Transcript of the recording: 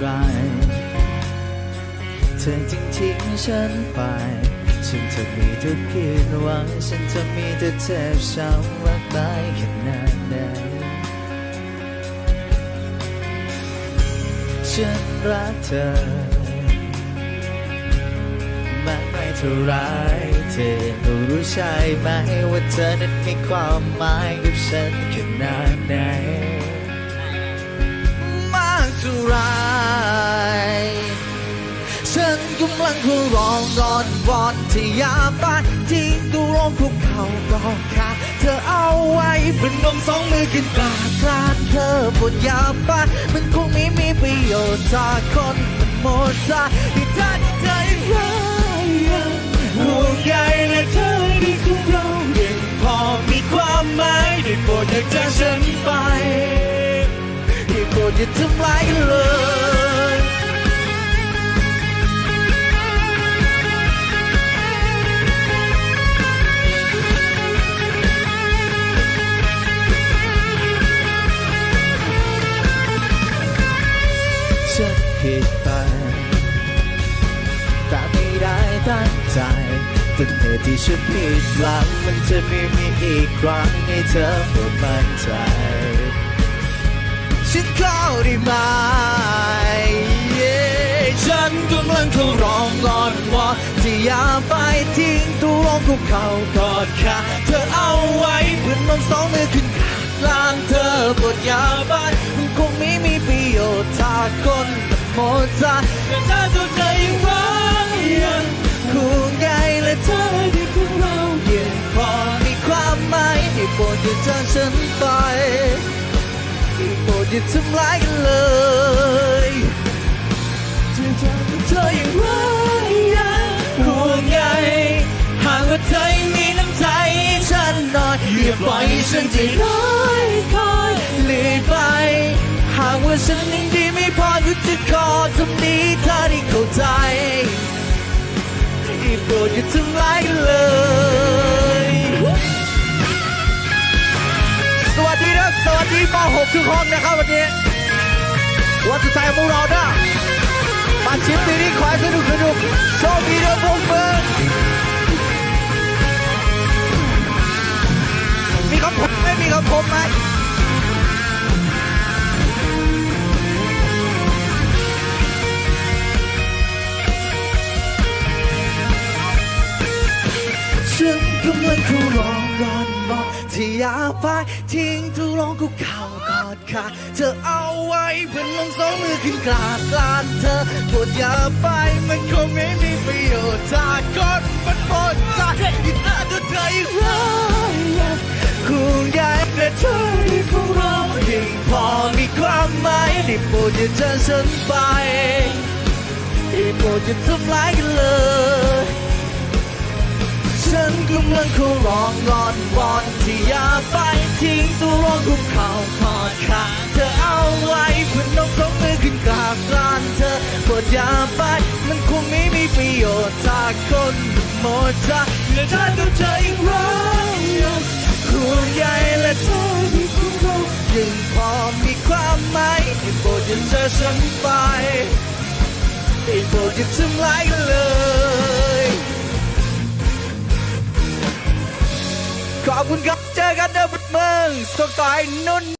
ไร เธอจึงทิ้งฉันไป ฉันจะมีทุกผิดหวัง ฉันจะมีแต่เจ็บช้ำรักตายขนาดไหนฉันรักเธอมากไม่เท่าไรเธอรู้ใช่ไหมว่าเธอนั้นมีความหมายกับฉันขนาดไหน นกำลังขอร้องกอนวอนที่อย่าไปทิ้งตัวลงคุกเข่าก็ขาเธอเอาไว้เป็นนมสองมือขึ้นกราบกานเธอปวดอย่าไปมันคงไม่มีประโยชน์ถ้าคนมันหมดใจที่เธอที่เธอยังรักยังห่วงใยและเธอที่ของเรายังพอมีความหมายได้โปรดอย่าจากฉันไป ตั้งใจแต่เหตุที่ฉันผิดหลังมันจะไม่มีอีกครั้งให้เธอปวดมั่นใจฉันเข้าได้ไหม Yeah ฉันกำลังขอร้องงอนวอนที่อย่าไปทิ้งตัวลงคุกเข่ากอดขาเธอเอาไว้เพื่อนนสองมือขึ้นข้างล่างเธอปวดยาไปมันคงไม่มีประโยชน์ถ้าคนหมดใจแต่เธอ นไปโปรดอย่าทำร้ายกันเลยเธอเธอเธอยังรักยังห่วงใยหากว่าเธอยังมีน้ำใจให้ฉันหน่อยอย่าปล่อยฉันใจร้ายคอยเลื่อยไป หากว่าฉันยังดีไม่พอก็จะขอทำดีเธอได้เข้าใจโปรดอย่าทำร้ายกันเลย สวัสดีป .6 ทุกคนนะครับวันนี้วันสุดท้ายของเรานะมาชิมปีนี้ขอให้สนุกสนุกโชคดีนะพวกเบิร์มีคำผมไหมมีคำผมไหมฉันกำลังเขาร้องร้อน ที่อย่าไปทิ้งทุกลงคุกเข่ากอดขาเธอเอาไว้เพื่อนลงสองมือขึ้นกราบลานเธอปวดอย่าไปมันคงไม่มีประโยชน์ถ้าคนมันหมดใจที่เธอตัวเธอยังรักยังห่วงใยและเธอที่ของเรายังพอมีความหมายได้โปรดอย่าจากฉันไปได้โปรดอย่าทำร้ายกันเลย นกำลังร้องงอนวอนที่อย่าไปทิ้งตัวลงคุกเข่าขอดขาเธอเอาไว้เพื่อนนกสองมือขึ้นกราบกรานเธอปรดอย่าไปมันคงไม่มีประโยชน์ถ้าคนหมดใจและถ้าตัวเธอยังรักยังห่วงใยและเธอที่ของเรายังพอมีความหมายได้โปรดอย่าเจอฉันไปได้โปรดอย่าทำร้ายเลย คุณครับ เจอกันเด้อเมืองสกายนุ่น